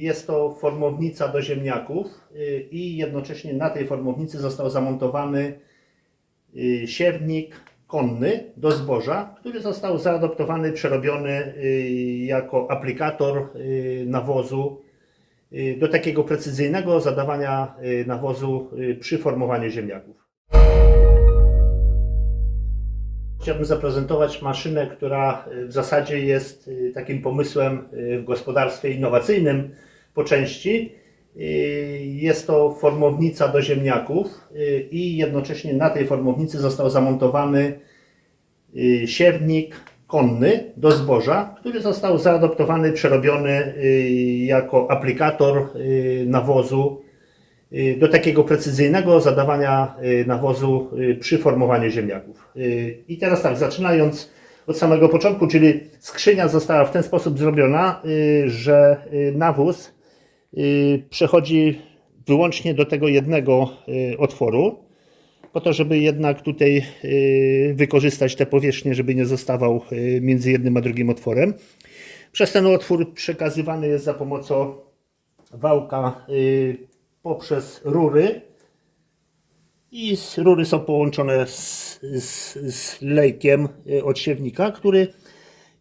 Jest to formownica do ziemniaków y, i jednocześnie na tej formownicy został zamontowany y, siewnik konny do zboża, który został zaadoptowany, przerobiony y, jako aplikator nawozu do takiego precyzyjnego zadawania nawozu przy formowaniu ziemniaków. Chciałbym zaprezentować maszynę, która w zasadzie jest takim pomysłem w gospodarstwie innowacyjnym po części. Y, Jest to formownica do ziemniaków y, i jednocześnie na tej formownicy został zamontowany y, siewnik konny do zboża, który został zaadoptowany, przerobiony jako aplikator nawozu do takiego precyzyjnego zadawania nawozu przy formowaniu ziemniaków. I teraz tak, zaczynając od samego początku, czyli skrzynia została w ten sposób zrobiona, że nawóz przechodzi wyłącznie do tego jednego y, otworu, po to, żeby jednak tutaj y, wykorzystać te powierzchnie, żeby nie zostawał y, między jednym a drugim otworem. Przez ten otwór przekazywany jest za pomocą wałka y, poprzez rury i rury są połączone z, z, z lejkiem y, od siewnika, który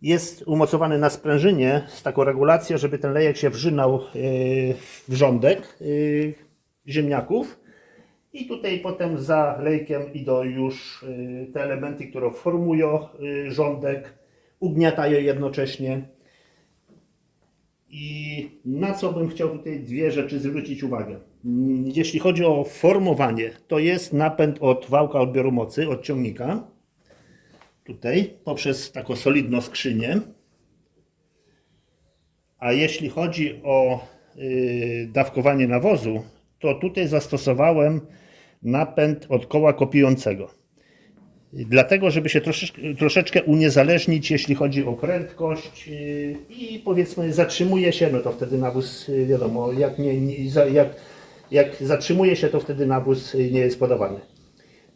jest umocowany na sprężynie z taką regulacją, żeby ten lejek się wrzynał y, w rządek y, ziemniaków. I tutaj potem za lejkiem idą już y, te elementy, które formują rządek, ugniatają jednocześnie. I na co bym chciał tutaj dwie rzeczy zwrócić uwagę. Mm, Jeśli chodzi o formowanie, to jest napęd od wałka odbioru mocy, od ciągnika. Tutaj, poprzez taką solidną skrzynię. A jeśli chodzi o y, dawkowanie nawozu, to tutaj zastosowałem napęd od koła kopiującego. Dlatego, żeby się troszeczkę, troszeczkę uniezależnić, jeśli chodzi o prędkość yy, i powiedzmy zatrzymuje się, no to wtedy nawóz, yy, wiadomo, jak, nie, jak, jak zatrzymuje się, to wtedy nawóz nie jest podawany.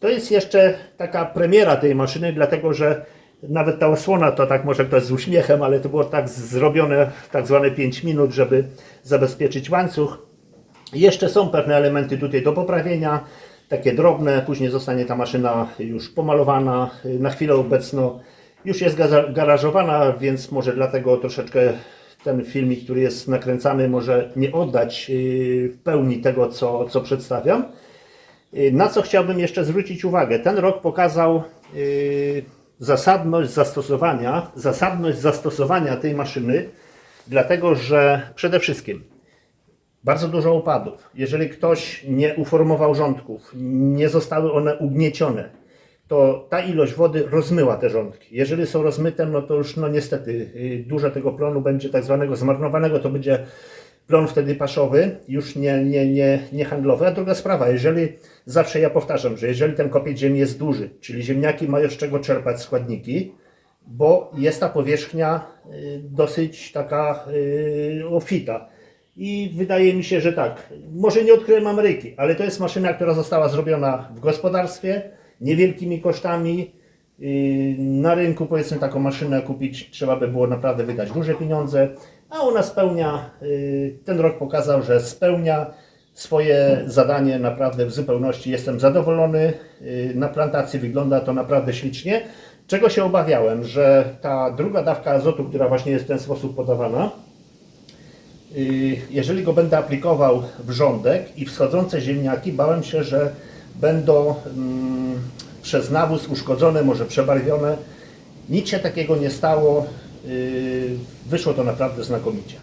To jest jeszcze taka premiera tej maszyny, dlatego że nawet ta osłona to tak może ktoś z uśmiechem, ale to było tak zrobione w tak zwane 5 minut, żeby zabezpieczyć łańcuch. Jeszcze są pewne elementy tutaj do poprawienia, takie drobne, później zostanie ta maszyna już pomalowana. Na chwilę obecną już jest garażowana, więc może dlatego troszeczkę ten filmik, który jest nakręcany, może nie oddać yy, w pełni tego, co, co przedstawiam. Yy, Na co chciałbym jeszcze zwrócić uwagę? Ten rok pokazał yy, zasadność zastosowania, zasadność zastosowania tej maszyny, dlatego że przede wszystkim bardzo dużo opadów. Jeżeli ktoś nie uformował rządków, nie zostały one ugniecione, to ta ilość wody rozmyła te rządki. Jeżeli są rozmyte, no to już no niestety y, dużo tego plonu będzie tak zwanego zmarnowanego, to będzie plon wtedy paszowy, już nie, nie, nie, nie handlowy. A druga sprawa, jeżeli zawsze ja powtarzam, że jeżeli ten kopiec ziemi jest duży, czyli ziemniaki mają z czego czerpać składniki, bo jest ta powierzchnia y, dosyć taka y, obfita. I wydaje mi się, że tak, może nie odkryłem Ameryki, ale to jest maszyna, która została zrobiona w gospodarstwie, niewielkimi kosztami. Na rynku powiedzmy taką maszynę kupić trzeba by było naprawdę wydać duże pieniądze, a ona spełnia, yy, ten rok pokazał, że spełnia swoje zadanie naprawdę w zupełności. Jestem zadowolony, Yy, na plantacji wygląda to naprawdę ślicznie. Czego się obawiałem, że ta druga dawka azotu, która właśnie jest w ten sposób podawana, Y, jeżeli go będę aplikował w rządek i wschodzące ziemniaki, bałem się, że będą mm, przez nawóz uszkodzone, może przebarwione. Nic się takiego nie stało. Y, wyszło to naprawdę znakomicie.